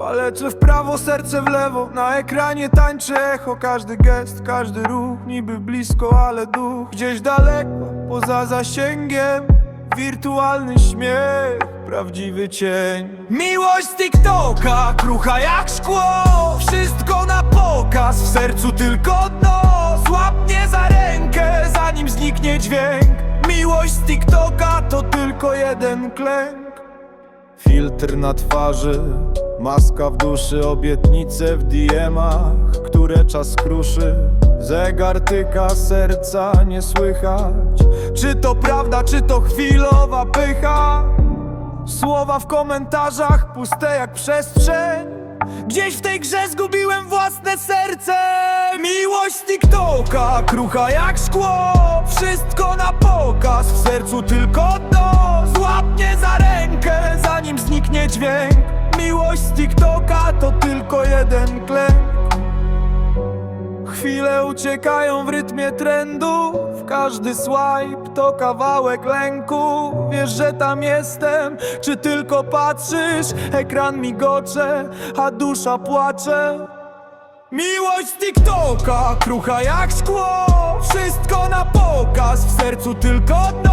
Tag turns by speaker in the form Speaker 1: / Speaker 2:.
Speaker 1: Plecze w prawo, serce w lewo. Na ekranie tańczy echo. Każdy gest, każdy ruch. Niby blisko, ale duch. Gdzieś daleko, poza zasięgiem. Wirtualny śmiech Prawdziwy cień. Miłość z TikToka Krucha jak szkło. Wszystko na pokaz W sercu tylko dno. Złap za rękę Zanim zniknie dźwięk. Miłość z TikToka To tylko jeden klęk. Filtr na twarzy, maska w duszy, obietnice w DM-ach, które czas kruszy. Zegar tyka, serca nie słychać. Czy to prawda, czy to chwilowa pycha? Słowa w komentarzach puste jak przestrzeń. Gdzieś w tej grze zgubiłem własne serce. Miłość TikToka, krucha jak szkło. Wszystko na pokaz, w sercu tylko dno. Złap mnie za rękę, zanim zniknie dźwięk. Miłość z TikToka to tylko jeden klęk. Chwile uciekają w rytmie trendu Każdy swipe to kawałek lęku Wiesz, że tam jestem, czy tylko patrzysz? Ekran migocze, a dusza płacze Miłość z TikToka, krucha jak szkło Wszystko na pokaz, w sercu tylko dno